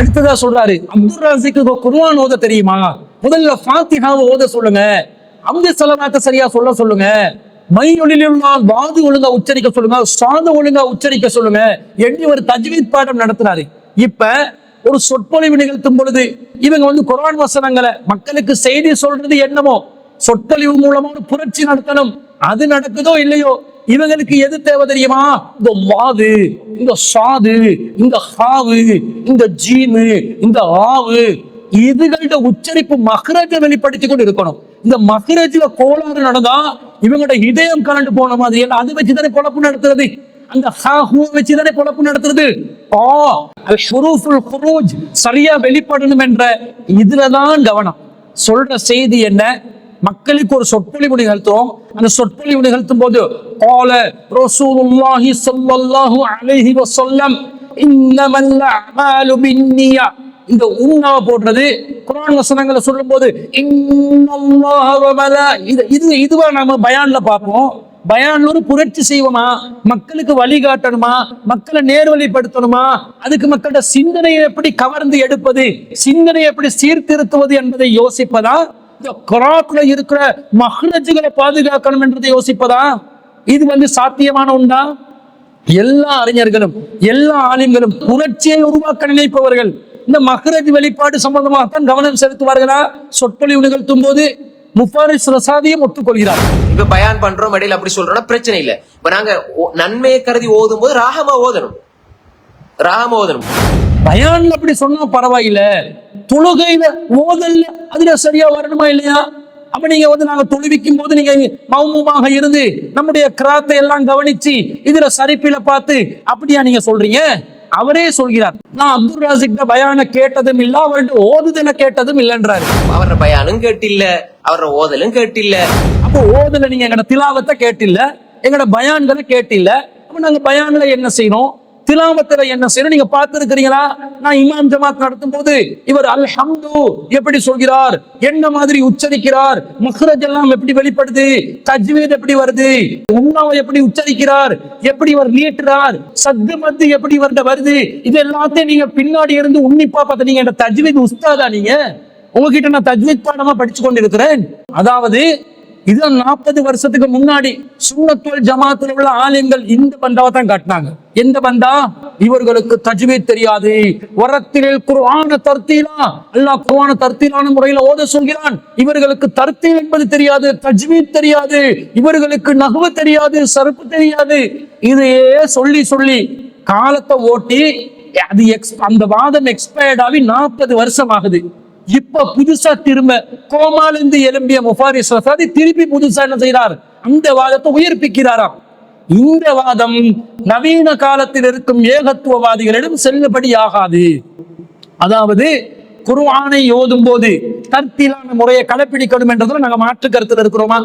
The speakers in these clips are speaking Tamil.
அடுத்ததா சொல்றாரு அப்துல் ராசிக்கு குர்வான் ஓத தெரியுமா? முதல்ல ஃபாத்திஹாவை ஓத சொல்லுங்க. அம்து சலமாத்த சரியா சொல்ல சொல்லுங்க. மையொழிலாம் வாது ஒழுங்கா உச்சரிக்க சொல்லுங்க சாது ஒழுங்கா உச்சரிக்க சொல்லுங்க எண்ணி ஒரு தஜ்வீத் பாடம் நடத்துறாரு. இப்ப ஒரு சொற்பொழிவு நிகழ்த்தும் பொழுது இவங்க வந்து குரான் வசனங்களை மக்களுக்கு செய்தி சொல்றது என்னமோ? சொற்பொழிவு மூலமா ஒரு புரட்சி நடத்தணும். அது நடக்குதோ இல்லையோ? இவங்களுக்கு எது தேவை தெரியுமா? இந்த வாது இந்த சாது இந்த ஹாவு இந்த ஜீனு இந்த ஆவு. இதுகளோட உச்சரிப்பு மகரஜ வெளிப்படுத்தி கொண்டு இருக்கணும். இந்த மகரஜ்ல கோளாறு நடந்தா இவங்களோட இதயம் கலண்டு போன மாதிரி. அதை அது வச்சுதானே பொழப்பு நடத்துறது. அந்த ஹா ஹூ வச்சுதானே பொழப்பு நடத்துறது. ஆ ஷுரூஃபுல் குரூஜ் சரியா வெளிப்படணும் என்ற இதுலதான் கவனம். சொல்ற செய்தி என்ன? மக்களுக்கு ஒரு சொற்பொழிவு நிகழ்த்துவோம் அந்த சொற்பொழிவு நிகழ்த்தும் போது قال رسول الله صلى الله عليه وسلم انما الاعمال بالنيه இந்த உண்ணா போடுறது குர்ஆன் வசனங்களை சொல்லும்போது இன்னல்லாஹ வ மலா இது இது இதுவா நாம பயான்ல பார்ப்போம் பயான்ல ஒரு புரட்சி செய்வோமா மக்களுக்கு வழிகாட்டணுமா மக்களை நேர்வழிப்படுத்தணுமா அதுக்கு மக்களோட சிந்தனையை எப்படி கவர்ந்து எடுப்பது சிந்தனையை எப்படி சீர்திருத்துவது என்பதை யோசிப்பதா இந்த இருக்கிற மஹ்ரஜுகளை பாதுகாக்கணும் என்றதை யோசிப்பதா இது வந்து சாத்தியமான உண்டா எல்லா அறிஞர்களும் எல்லா ஆலிம்களும் புரட்சியை உருவாக்க நினைப்பவர்கள் இந்த மஹ்ரஜ் வெளிப்பாடு சம்பந்தமாகத்தான் கவனம் செலுத்துவார்களா சொற்பொழிவு நிகழ்த்தும் போது முஃபாரிஸ் ரசாதியும் ஒத்துக்கொள்கிறார் இப்ப பயான் பண்றோம் இடையில அப்படி சொல்றோம்னா பிரச்சனை இல்ல இப்ப நாங்க நன்மையை கருதி ஓதும் போது ராகமா ஓதணும் ராகமா ஓதணும் பயான்ல அப்படி சொன்னா பரவாயில்ல தொழுகையில ஓதல்ல அதுல சரியா வரணுமா இல்லையா? அப்ப நீங்க வந்து நாங்க தொழுவிக்கும் போது நீங்க மௌனமாக இருந்து நம்முடைய கிராத்தை எல்லாம் கவனிச்சு இதுல சரிப்பில பார்த்து அப்படியா நீங்க சொல்றீங்க? அவரே சொல்கிறார். நான் அப்துல் ராசிக் பயான கேட்டதும் இல்ல அவர்கிட்ட ஓதுதல கேட்டதும் இல்லைன்றாரு. அவர பயானும் கேட்டில்ல அவர ஓதலும் கேட்டில்ல. அப்போ ஓதுல நீங்க எங்கட திலாவத்தை கேட்டில்ல எங்கட பயான்களை கேட்டில்ல. அப்ப நாங்க பயான்ல என்ன செய்யணும்? திலாவத்துல என்ன செய்யணும்? நீங்க பார்த்திருக்கிறீங்களா? நான் இமாம் ஜமாத் நடத்தும் போது இவர் அல்ஹம்து எப்படி சொல்கிறார்? என்ன மாதிரி உச்சரிக்கிறார்? மஹ்ரஜ் எல்லாம் எப்படி வெளிப்படுது? தஜ்வீத் எப்படி வருது? உண்ணாவை எப்படி உச்சரிக்கிறார்? எப்படி இவர் நீட்டுறார்? சத்து மத்து எப்படி இவர்கிட்ட வருது? இது எல்லாத்தையும் நீங்க பின்னாடி இருந்து உன்னிப்பா பார்த்து நீங்க என்ன தஜ்வீத் உஸ்தாதா நீங்க? உங்ககிட்ட நான் தஜ்வீத் பாடமா படிச்சு கொண்டிருக்கிறேன் அதாவது இது நாற்பது வருஷத்துக்கு முன்னாடி சுண்ணத்துவல் ஜமாத்தில் உள்ள ஆலயங்கள் இந்த பந்தாவை தான் காட்டினாங்க. எந்த பந்தா இவர்களுக்கு தஜ்வீத் தெரியாது. வரத்தில் குர்ஆன தர்த்தீலா. அல்லாஹ் குர்ஆன தர்த்தீலான முறையில ஓத சொல்கிறான். இவர்களுக்கு தர்த்தீல் என்பது தெரியாது தஜ்வீத் தெரியாது. இவர்களுக்கு நகுவ தெரியாது சருப்பு தெரியாது. இதையே சொல்லி சொல்லி காலத்தை ஓட்டி அது எக்ஸ் அந்த வாதம் எக்ஸ்பயர்ட் ஆகி நாற்பது வருஷம் ஆகுது. இப்ப புதுசா திரும்ப கோமாலிருந்து எழும்பிய முஃபாரிஸ் ரசாதி திருப்பி புதுசா என்ன செய்யறார் அந்த வாதத்தை உயிர்ப்பிக்கிறாராம். இந்த வாதம் நவீன காலத்தில் இருக்கும் ஏகத்துவவாதிகளிடம் செல்லுபடி ஆகாது அதாவது குர்ஆனை ஓதும் போது தர்த்திலான முறையை கடைப்பிடிக்கணும் என்றதுல நாங்க மாற்று கருத்தில் இருக்கிறோமா?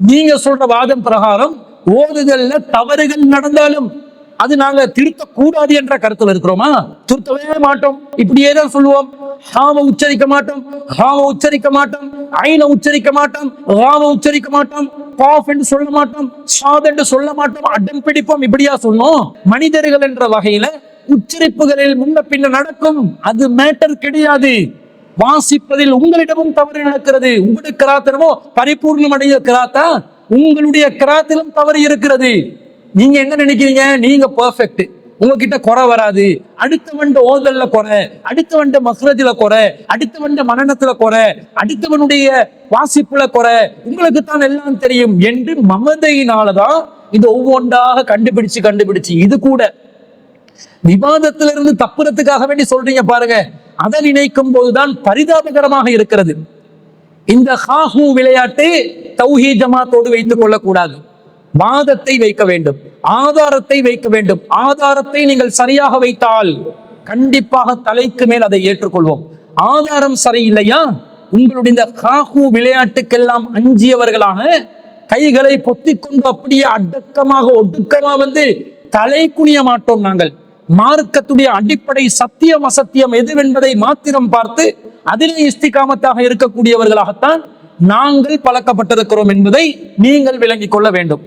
நீங்க சொல்ற வாதம் பிரகாரம் ஓதுதல்ல தவறுகள் நடந்தாலும் அது நாங்க திருத்த கூடாது என்ற கருத்துல இருக்கிறோமா? திருத்தவே மாட்டோம். இப்படியே தான் சொல்லுவோம். ஹாம உச்சரிக்க மாட்டோம். ஹாம உச்சரிக்க மாட்டோம். ஐன உச்சரிக்க மாட்டோம். ஹாம உச்சரிக்க மாட்டோம். காஃப் என்று சொல்ல மாட்டோம். சாத் என்று சொல்ல மாட்டோம். அடம் பிடிப்போம். இப்படியா சொன்னோம் மனிதர்கள் என்ற வகையில உச்சரிப்புகளில் முன்ன பின்ன நடக்கும். அது மேட்டர் கிடையாது. வாசிப்பதில் உங்களிடமும் தவறு நடக்கிறது. உங்களுடைய கிராத்தனமோ பரிபூர்ணமடைய கிராத்தா? உங்களுடைய கிராத்திலும் தவறு இருக்கிறது. நீங்க என்ன நினைக்கிறீங்க? நீங்க பெர்ஃபெக்ட் உங்ககிட்ட குறை வராது. அடுத்தவன் ஓதல்ல குறை அடுத்தவன் மஹ்ரஜ்ல குறை அடுத்தவன் மனநத்துல குறை அடுத்தவனுடைய வாசிப்புல குறை. உங்களுக்கு தான் எல்லாம் தெரியும். என்று மமதையினாலதான் இது ஒவ்வொன்றாக கண்டுபிடிச்சு கண்டுபிடிச்சு. இது கூட விவாதத்திலிருந்து இருந்து தப்புறதுக்காக வேண்டி சொல்றீங்க பாருங்க. அதை நினைக்கும் போதுதான் பரிதாபகரமாக இருக்கிறது. இந்த ஹாஹூ விளையாட்டு தௌஹி ஜமாத்தோடு வைத்துக் கொள்ளக்கூடாது. வாதத்தை வைக்க வேண்டும் ஆதாரத்தை வைக்க வேண்டும். ஆதாரத்தை நீங்கள் சரியாக வைத்தால் கண்டிப்பாக தலைக்கு மேல் அதை ஏற்றுக்கொள்வோம். ஆதாரம் சரியில்லையா? உங்களுடைய இந்த ஹாஹூ விளையாட்டுக்கெல்லாம் அஞ்சியவர்களாக கைகளை பொத்திக்கொண்டு அப்படியே அடக்கமாக ஒடுக்கமா வந்து தலை குனிய மாட்டோம் நாங்கள். மார்க்கத்துடைய அடிப்படை சத்தியம் அசத்தியம் எதுவென்பதை மாத்திரம் பார்த்து அதிலே இஸ்திகாமத்தாக இருக்கக்கூடியவர்களாகத்தான் நாங்கள் பழக்கப்பட்டிருக்கிறோம் என்பதை நீங்கள் விளங்கிக் கொள்ள வேண்டும்.